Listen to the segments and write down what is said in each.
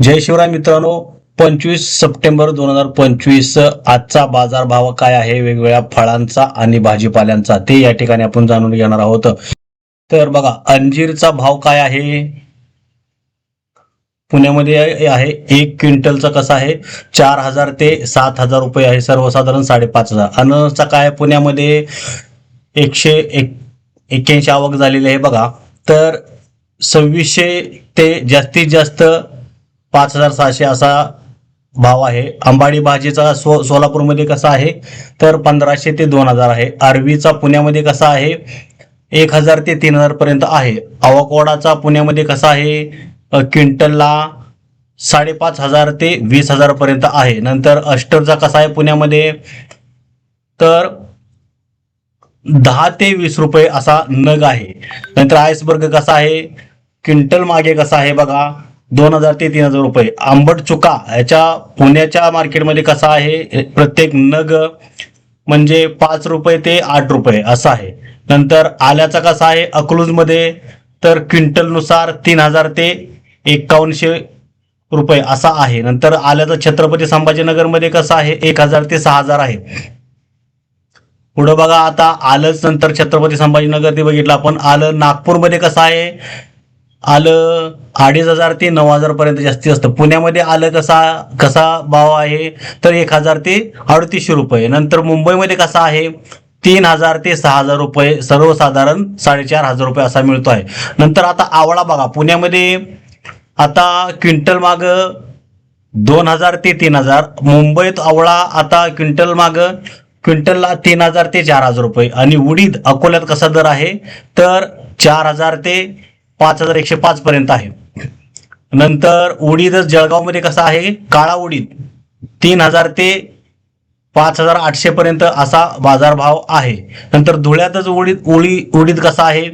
जय शिवराय मित्रांनो पंचवीस सप्टेंबर दोन हजार पंचवीस आजचा बाजार भाव काय आहे? वेगवेगळ्या फळांचा आणि भाजीपाल्यांचा ते या ठिकाणी आपण जाणून घेणार आहोत. तर बघा अंजीरचा भाव काय आहे? पुण्यामध्ये आहे एक क्विंटलचा कसा आहे? चार हजार ते सात हजार रुपये आहे सर्वसाधारण साडेपाच हजार. अनचा काय पुण्यामध्ये? एकशे एक एक्क्याऐंशी आवक झालेली आहे बघा. तर सव्वीसशे ते जास्तीत जास्त पाच हजार सहाशे असा भाव आहे. अंबाडी भाजीचा सो सोलापूरमध्ये कसा आहे? तर पंधराशे ते दोन हजार आहे. अरवीचा पुण्यामध्ये कसा आहे? एक हजार ते तीन हजार पर्यंत आहे. आवकवाडाचा पुण्यामध्ये कसा आहे? क्विंटलला साडेपाच हजार ते वीस हजार पर्यंत आहे. नंतर अष्टरचा कसा आहे पुण्यामध्ये? तर दहा ते वीस रुपये असा नग आहे. नंतर आयसबर्ग कसा आहे? क्विंटल मागे कसा आहे बघा. दोन हजार ते तीन हजार रुपये. आंबट चुका याच्या पुण्याच्या मार्केटमध्ये कसा आहे? प्रत्येक नग म्हणजे पाच रुपये ते आठ रुपये असा आहे. नंतर आल्याचा कसा आहे? अकलूजमध्ये तर क्विंटलनुसार तीन हजार ते एकावन्नशे रुपये असा आहे. नंतर आल्याचा छत्रपती संभाजीनगरमध्ये कसा आहे? एक हजार ते सहा हजार आहे. पुढं बघा आता आलंच नंतर छत्रपती संभाजीनगर ते बघितलं आपण. आलं नागपूरमध्ये कसं आहे? आलं अडीच हजार ते नऊ हजार पर्यंत जास्तीत असतं. पुण्यामध्ये आलं कसा कसा भाव आहे? तर एक हजार ते अडतीसशे रुपये. नंतर मुंबईमध्ये कसा आहे? तीन हजार ते सहा हजार रुपये सर्वसाधारण साडेचार हजार रुपये असा मिळतो आहे. नंतर आता आवळा बघा. पुण्यामध्ये आता क्विंटल माग दोन हजार ते तीन हजार. मुंबईत आवळा आता क्विंटल माग क्विंटलला तीन हजार ते चार हजार रुपये. आणि उडीद अकोल्यात कसा दर आहे? तर चार हजार ते पाच हजार एकशे पाच पर्यंत आहे. नंतर उडीदच जळगावमध्ये कसा आहे? काळा उडीद तीन हजार ते पाच हजार आठशे पर्यंत असा बाजारभाव आहे. नंतर धुळ्यातच उडीद उडी उडीद कसा आहे?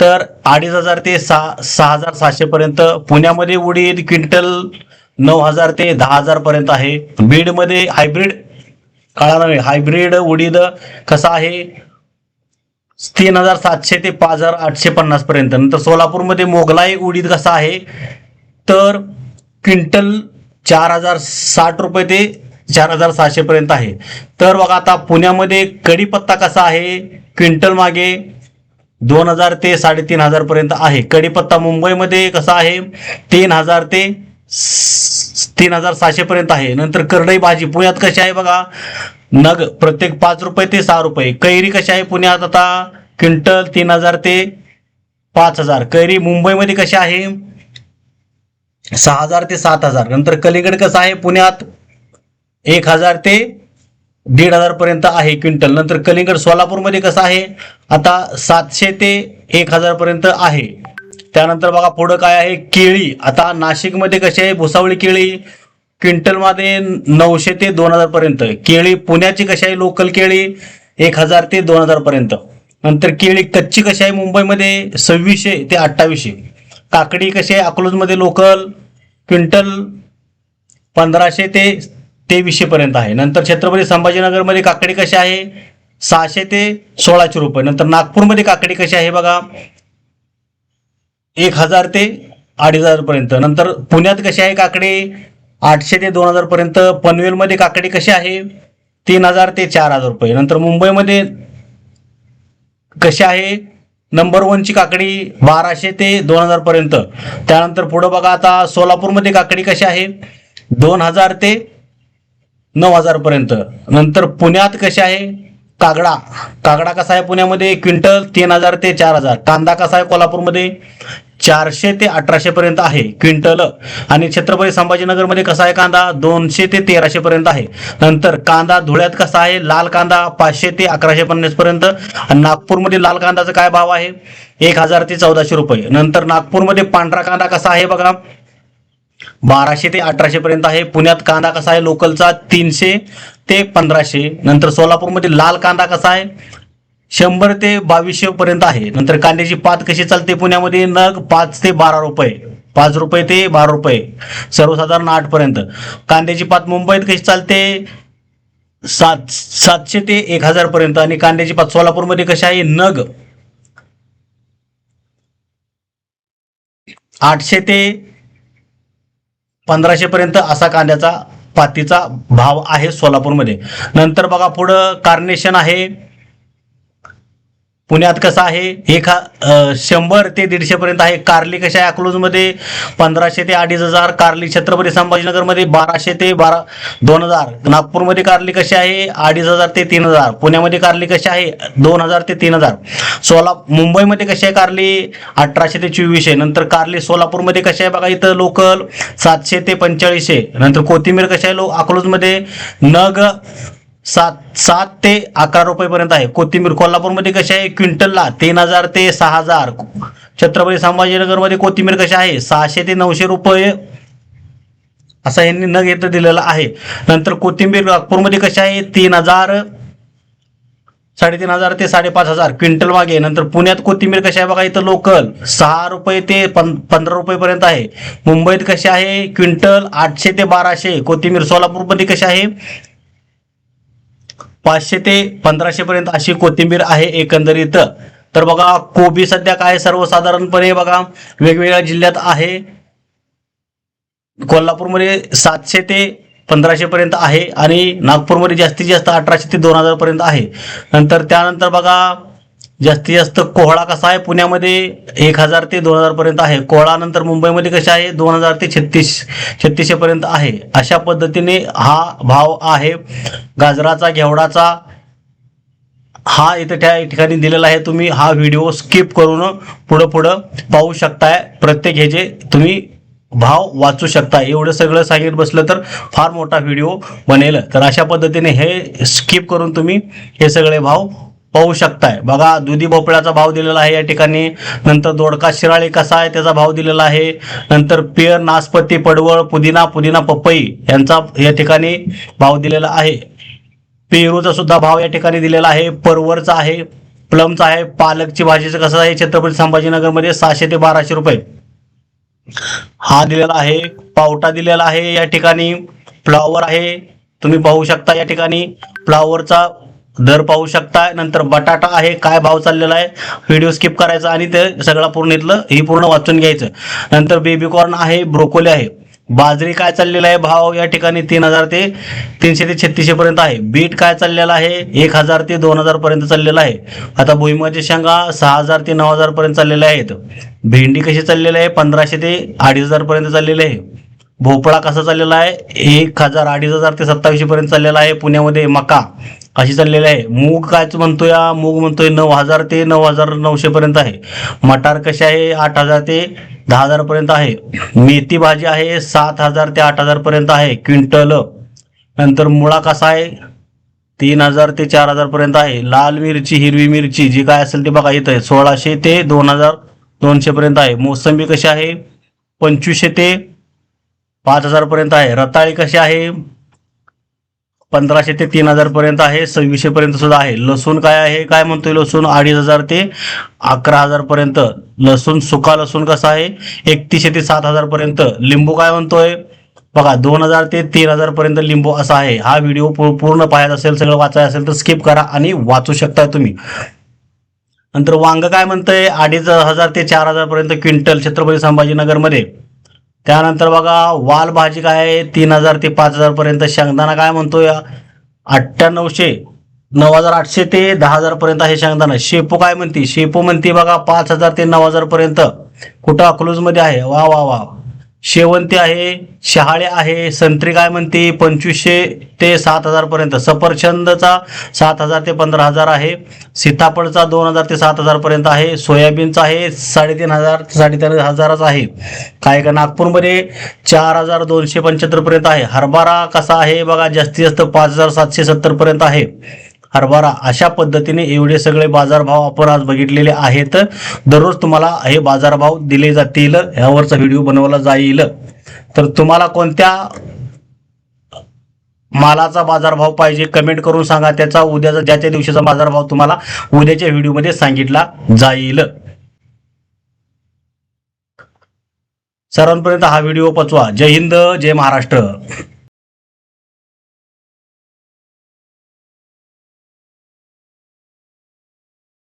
तर अडीच हजार ते सहा सहा हजार सहाशे पर्यंत पुण्यामध्ये उडीद क्विंटल नऊ हजार ते दहा हजार पर्यंत आहे. बीडमध्ये हायब्रिड काळा नव्हे हायब्रिड उडीद कसा आहे? तीन हजार सातशे ते पाच हजार आठशे पन्नास पर्यंत. नंतर सोलापूरमध्ये मोगलाई उडीद कसा आहे? तर क्विंटल चार हजार साठ रुपये ते चार हजार सहाशे पर्यंत आहे. तर बघा आता पुण्यामध्ये कढीपत्ता कसा आहे? क्विंटल मागे दोन हजार ते साडेतीन हजार पर्यंत आहे. कढीपत्ता मुंबईमध्ये कसा आहे? तीन हजार ते तीन हजार सहाशे पर्यंत आहे. नंतर करडई भाजी पुण्यात कशी आहे बघा? नग प्रत्येक पाच रुपये ते सहा रुपये. कैरी कशी आहे पुण्यात आता? क्विंटल तीन हजार ते पाच हजार. कैरी मुंबईमध्ये कशी आहे? सहा हजार ते सात हजार. नंतर कलिंगड कसं आहे पुण्यात? एक हजार ते दीड हजार पर्यंत आहे क्विंटल. नंतर कलिंगड सोलापूरमध्ये कसं आहे? आता सातशे ते एक हजार पर्यंत आहे. त्यानंतर बघा पुढं काय आहे? केळी. आता नाशिकमध्ये कशी आहे? भुसावळी केळी. क्विंटलमध्ये नऊशे ते दोन हजार पर्यंत. केळी पुण्याची कशी आहे लोकल केळी एक हजार ते दोन हजार पर्यंत. नंतर केळी कच्ची कशी आहे मुंबईमध्ये सव्वीसशे ते अठ्ठावीसशे. काकडी कशी आहे अकलूजमध्ये लोकल क्विंटल पंधराशे ते तेवीसशे पर्यंत आहे. नंतर छत्रपती संभाजीनगरमध्ये काकडी कशी आहे? सहाशे ते सोळाशे रुपये. नंतर नागपूरमध्ये काकडी कशी आहे बघा? एक हजार ते अडीच हजार पर्यंत. नंतर पुण्यात कशी आहे काकडी? आठशे ते दोन हजार पर्यंत पनवेलमध्ये काकडी कशी आहे? तीन हजार ते चार हजार रुपये. नंतर मुंबईमध्ये कशी आहे? नंबर वनची काकडी बाराशे ते दोन हजार पर्यंत. त्यानंतर पुढं बघा आता सोलापूरमध्ये काकडी कशी आहे? दोन हजार ते नऊ हजार पर्यंत. नंतर पुण्यात कशी आहे? कागडा. कागडा कसा आहे पुण्यामध्ये? क्विंटल तीन हजार ते चार हजार. कांदा कसा आहे कोल्हापूरमध्ये? चारशे ते अठराशे पर्यंत आहे क्विंटल. आणि छत्रपती संभाजीनगरमध्ये कसा आहे कांदा? दोनशे ते तेराशे पर्यंत आहे. नंतर कांदा धुळ्यात कसा आहे? लाल कांदा पाचशे ते अकराशे पन्नास पर्यंत. आणि नागपूरमध्ये लाल कांदाचा काय भाव आहे? एक हजार ते चौदाशे रुपये. नंतर नागपूरमध्ये पांढरा कांदा कसा आहे बघा? बाराशे ते अठराशे पर्यंत आहे. पुण्यात कांदा कसा आहे? लोकलचा तीनशे ते पंधराशे. नंतर सोलापूरमध्ये लाल कांदा कसा आहे? शंभर ते बावीसशे पर्यंत आहे. नंतर कांद्याची पात कशी चालते पुण्यामध्ये? नग पाच ते बारा रुपये. पाच रुपये ते बारा रुपये. सर्वसाधारण आठ पर्यंत. कांद्याची पात मुंबईत कशी चालते? सात सातशे ते एक हजार पर्यंत. आणि कांद्याची पात सोलापूरमध्ये कशी आहे? नग आठशे ते पंधराशे पर्यंत असा कांद्याचा पातीचा भाव आहे सोलापूरमध्ये. नंतर बघा पुढं कार्नेशन आहे. पुण्यात कसं आहे? एका शंभर ते दीडशे पर्यंत आहे. कार्ली कशा आहे अकलूजमध्ये पंधराशे ते अडीच हजार. कार्ली छत्रपती संभाजीनगरमध्ये बाराशे ते बारा दोन हजार. नागपूरमध्ये कार्ली कशी आहे? अडीच हजार ते तीन हजार. पुण्यामध्ये कार्ली कशी आहे? दोन हजार ते तीन हजार. सोला मुंबईमध्ये कशी आहे कार्ली? अठराशे ते चोवीसशे. नंतर कार्ली सोलापूरमध्ये कशी आहे बघा इथं लोकल सातशे ते पंचेचाळीसशे. नंतर कोथिंबीर कशी आहे लो अकलूजमध्ये नग सात सात ते अकरा रुपयेपर्यंत आहे. कोथिंबीर कोल्हापूरमध्ये कशी आहे? क्विंटलला तीन हजार ते सहा हजार. छत्रपती संभाजीनगरमध्ये कोथिंबीर कशी आहे? सहाशे ते नऊशे रुपये. असा यांनी न घेता दिलेला आहे. नंतर कोथिंबीर नागपूरमध्ये कशी आहे? तीन हजार साडेतीन हजार ते साडेपाच हजार. क्विंटल मागे. नंतर पुण्यात कोथिंबीर कशी आहे बघा इथं लोकल. सहा रुपये ते पं पंधरा रुपयेपर्यंत आहे. मुंबईत कशी आहे? क्विंटल आठशे ते बाराशे. कोथिंबीर सोलापूरमध्ये कशी आहे? पाचशे ते पंधराशे पर्यंत अशी कोथिंबीर आहे एकंदरीत. तर बघा कोबी सध्या काय सर्वसाधारणपणे बघा वेगवेगळ्या जिल्ह्यात आहे. कोल्हापूरमध्ये सातशे ते पंधराशे पर्यंत आहे आणि नागपूरमध्ये जास्तीत जास्त अठराशे ते दोन हजार पर्यंत आहे. नंतर त्यानंतर बघा जास्तीत जास्त कोहळा कसा आहे पुण्यामध्ये? एक हजार ते दोन हजार पर्यंत आहे. कोहळा नंतर मुंबईमध्ये कशा आहे? दोन हजार ते छत्तीस छत्तीसशे पर्यंत आहे. अशा पद्धतीने हा भाव आहे. गाजराचा घेवडाचा हा इथं त्या ठिकाणी दिलेला आहे. तुम्ही हा व्हिडिओ स्किप करून पुढं पुढं पाहू शकताय. प्रत्येक ह्याचे तुम्ही भाव वाचू शकता एवढं सगळं सांगितलं बसलं तर फार मोठा व्हिडिओ बनेल. तर अशा पद्धतीने हे स्किप करून तुम्ही हे सगळे भाव पाहू शकताय. बघा दुधी भोपळ्याचा भाव दिलेला आहे या ठिकाणी. नंतर दोडका शिराळी कसा आहे त्याचा भाव दिलेला आहे. नंतर पेर नासपती पडवळ पुदिना पुदिना पपई यांचा या ठिकाणी भाव दिलेला आहे. पेरूचा सुद्धा भाव या ठिकाणी दिलेला आहे. परवरचा आहे प्लमचा आहे. पालकची भाजीचं कसं आहे? छत्रपती संभाजीनगरमध्ये सहाशे ते बाराशे रुपये. हा दिलेला आहे. पावटा दिलेला आहे या ठिकाणी. फ्लॉवर आहे. तुम्ही पाहू शकता या ठिकाणी. फ्लॉवरचा दर पाहू शकता. नंतर बटाटा आहे काय भाव चाललेला आहे व्हिडिओ स्किप करायचा आणि ते सगळा पूर्ण इथलं ही पूर्ण वाचून घ्यायचं. नंतर बेबीकॉर्न आहे ब्रोकोली आहे. बाजरी काय चाललेला आहे? भाव या ठिकाणी तीन हजार ते तीनशे ते छत्तीसशे पर्यंत आहे. बीट काय चाललेला आहे? एक हजार ते दोन हजार पर्यंत चाललेला आहे. आता भुईमाचे शेंगा सहा हजार ते नऊ हजार पर्यंत चाललेल्या आहेत. भेंडी कशी चाललेली आहे? पंधराशे ते अडीच हजार पर्यंत चाललेली आहे. भोपळा कसा चाललेला आहे? एक हजार अडीच हजार ते सत्तावीसशे पर्यंत चाललेला आहे. पुण्यामध्ये मका. अशी चाललेली आहे. मूग कायच म्हणतोय हा? मूग म्हणतोय नऊ हजार ते नऊ हजार नऊशे पर्यंत आहे. मटार कसे आहे? आठ हजार ते दहा हजार पर्यंत आहे. मेथी भाजी आहे सात हजार ते आठ हजार पर्यंत आहे. क्विंटल. नंतर मुळा कसा आहे? तीन हजार ते चार हजार पर्यंत आहे. लाल मिरची हिरवी मिरची जी काय असेल ते बघा इथं आहे. सोळाशे ते दोन हजार दोनशे पर्यंत आहे. मोसंबी कशी आहे? पंचवीसशे ते पाच हजार पर्यंत आहे. रताळी कशी आहे? पंधराशे ते तीन हजार पर्यंत आहे सव्वीसशे पर्यंत सुद्धा आहे. लसूण काय आहे काय म्हणतोय लसूण? अडीच हजार ते अकरा हजार पर्यंत. लसूण सुका लसूण कसा आहे? एकतीसशे ते सात हजार पर्यंत. लिंबू काय म्हणतोय? बघा दोन हजार ते तीन हजार पर्यंत लिंबू असा आहे. हा व्हिडिओ पूर्ण पाहायचा असेल सगळं वाचायचं असेल तर स्किप करा आणि वाचू शकता तुम्ही. नंतर वांग काय म्हणतंय? अडीच हजार ते चार हजार पर्यंत क्विंटल छत्रपती संभाजीनगरमध्ये. त्यानंतर बघा वाल भाजी काय आहे? तीन हजार ते पाच हजार पर्यंत शेंगदाणा काय म्हणतोय? अठ्ठ्याण्णवशे नऊ हजार आठशे ते दहा हजार पर्यंत आहे शेंगदाणा. शेपू काय म्हणते? शेपू म्हणते बघा पाच हजार ते नऊ हजार पर्यंत. कुठं अकलूजमध्ये आहे? वा वा वा. शेवंती आहे शहाळे आहे संत्री काय म्हणते? पंचवीसशे ते सात हजार पर्यंत. सफरचंदचा सात हजार ते पंधरा हजार आहे. सीताफळचा दोन हजार ते सात हजार पर्यंत आहे. सोयाबीनचा आहे साडेतीन हजार ते साडेतीन हजाराचा आहे. काय का? नागपूरमध्ये चार हजार दोनशे पंच्याहत्तर पर्यंत आहे. हरभरा कसा आहे? बघा जास्तीत जास्त पाच हजार सातशे सत्तर पर्यंत आहे. हरभरा अशा पद्धतीने एवढे सगळे बाजारभाव आपण आज बघितलेले आहेत. दररोज तुम्हाला हे बाजारभाव दिले जातील ह्यावरचा व्हिडिओ बनवला जाईल. तर तुम्हाला कोणत्या मालाचा बाजारभाव पाहिजे कमेंट करून सांगा. त्याचा उद्याचा ज्याच्या दिवशीचा बाजारभाव तुम्हाला उद्याच्या व्हिडिओमध्ये सांगितला जाईल. सर्वांपर्यंत हा व्हिडिओ पचवा. जय हिंद जय महाराष्ट्र.